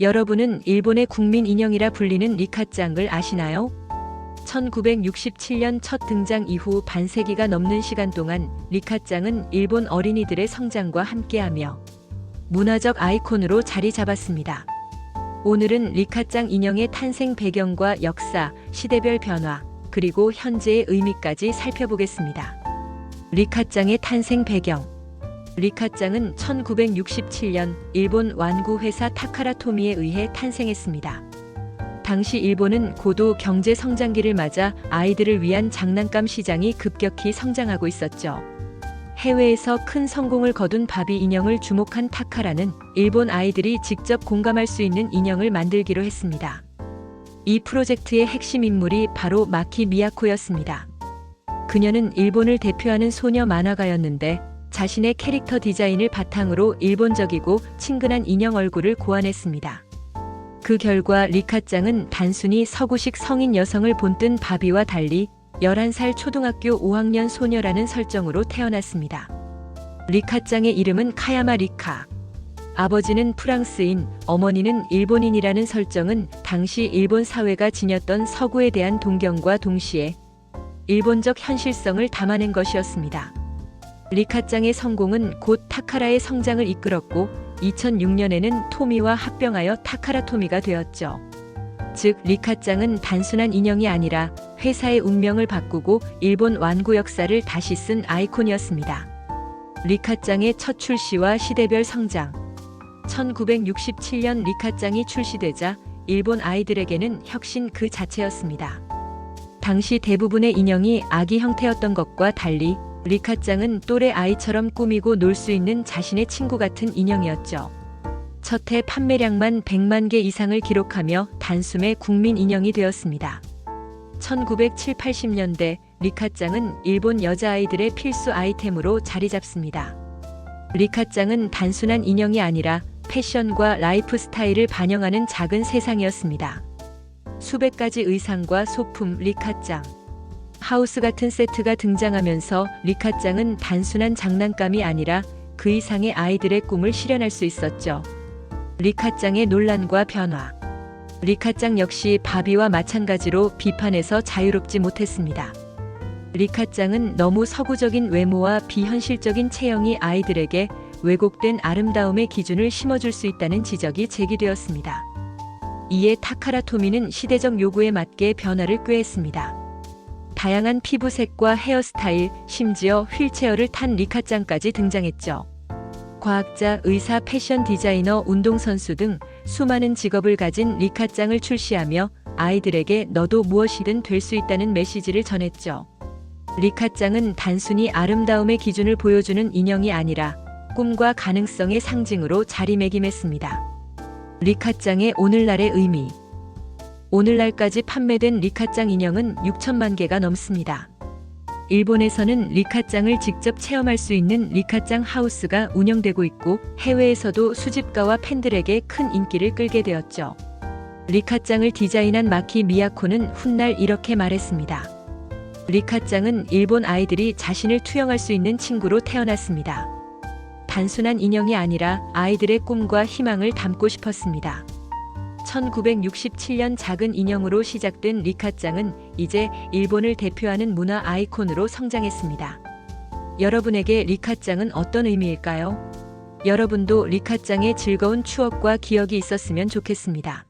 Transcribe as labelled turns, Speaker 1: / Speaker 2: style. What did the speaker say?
Speaker 1: 여러분은 일본의 국민 인형이라 불리는 리카짱을 아시나요? 1967년 첫 등장 이후 반세기가 넘는 시간 동안 리카짱은 일본 어린이들의 성장과 함께하며 문화적 아이콘으로 자리 잡았습니다. 오늘은 리카짱 인형의 탄생 배경과 역사, 시대별 변화, 그리고 현재의 의미까지 살펴보겠습니다. 리카짱의 탄생 배경 리카짱은 1967년 일본 완구 회사 타카라토미에 의해 탄생했습니다. 당시 일본은 고도 경제 성장기를 맞아 아이들을 위한 장난감 시장이 급격히 성장하고 있었죠. 해외에서 큰 성공을 거둔 바비 인형을 주목한 타카라는 일본 아이들이 직접 공감할 수 있는 인형을 만들기로 했습니다. 이 프로젝트의 핵심 인물이 바로 마키 미야코였습니다. 그녀는 일본을 대표하는 소녀 만화가였는데 자신의 캐릭터 디자인을 바탕으로 일본적이고 친근한 인형 얼굴을 고안했습니다. 그 결과 리카짱은 단순히 서구식 성인 여성을 본뜬 바비와 달리 11살 초등학교 5학년 소녀라는 설정으로 태어났습니다. 리카짱의 이름은 카야마 리카. 아버지는 프랑스인, 어머니는 일본인이라는 설정은 당시 일본 사회가 지녔던 서구에 대한 동경과 동시에 일본적 현실성을 담아낸 것이었습니다. 리카짱의 성공은 곧 타카라의 성장을 이끌었고 2006년에는 토미와 합병하여 타카라 토미가 되었죠. 즉 리카짱은 단순한 인형이 아니라 회사의 운명을 바꾸고 일본 완구 역사를 다시 쓴 아이콘이었습니다. 리카짱의 첫 출시와 시대별 성장 1967년 리카짱이 출시되자 일본 아이들에게는 혁신 그 자체였습니다. 당시 대부분의 인형이 아기 형태였던 것과 달리 리카짱은 또래 아이처럼 꾸미고 놀 수 있는 자신의 친구 같은 인형이었죠. 첫 해 판매량만 100만 개 이상을 기록하며 단숨에 국민 인형이 되었습니다. 1970, 80년대 리카짱은 일본 여자아이들의 필수 아이템으로 자리 잡습니다. 리카짱은 단순한 인형이 아니라 패션과 라이프 스타일을 반영하는 작은 세상이었습니다. 수백 가지 의상과 소품 리카짱. 하우스 같은 세트가 등장하면서 리카짱은 단순한 장난감이 아니라 그 이상의 아이들의 꿈을 실현할 수 있었죠. 리카짱의 논란과 변화. 리카짱 역시 바비와 마찬가지로 비판에서 자유롭지 못했습니다. 리카짱은 너무 서구적인 외모와 비현실적인 체형이 아이들에게 왜곡된 아름다움의 기준을 심어줄 수 있다는 지적이 제기되었습니다. 이에 타카라 토미는 시대적 요구에 맞게 변화를 꾀했습니다. 다양한 피부색과 헤어스타일, 심지어 휠체어를 탄 리카짱까지 등장했죠. 과학자, 의사, 패션 디자이너, 운동선수 등 수많은 직업을 가진 리카짱을 출시하며 아이들에게 너도 무엇이든 될 수 있다는 메시지를 전했죠. 리카짱은 단순히 아름다움의 기준을 보여주는 인형이 아니라 꿈과 가능성의 상징으로 자리매김했습니다. 리카짱의 오늘날의 의미 오늘날까지 판매된 리카짱 인형은 6천만 개가 넘습니다. 일본에서는 리카짱을 직접 체험할 수 있는 리카짱 하우스가 운영되고 있고 해외에서도 수집가와 팬들에게 큰 인기를 끌게 되었죠. 리카짱을 디자인한 마키 미야코는 훗날 이렇게 말했습니다. 리카짱은 일본 아이들이 자신을 투영할 수 있는 친구로 태어났습니다. 단순한 인형이 아니라 아이들의 꿈과 희망을 담고 싶었습니다. 1967년 작은 인형으로 시작된 리카짱은 이제 일본을 대표하는 문화 아이콘으로 성장했습니다. 여러분에게 리카짱은 어떤 의미일까요? 여러분도 리카짱의 즐거운 추억과 기억이 있었으면 좋겠습니다.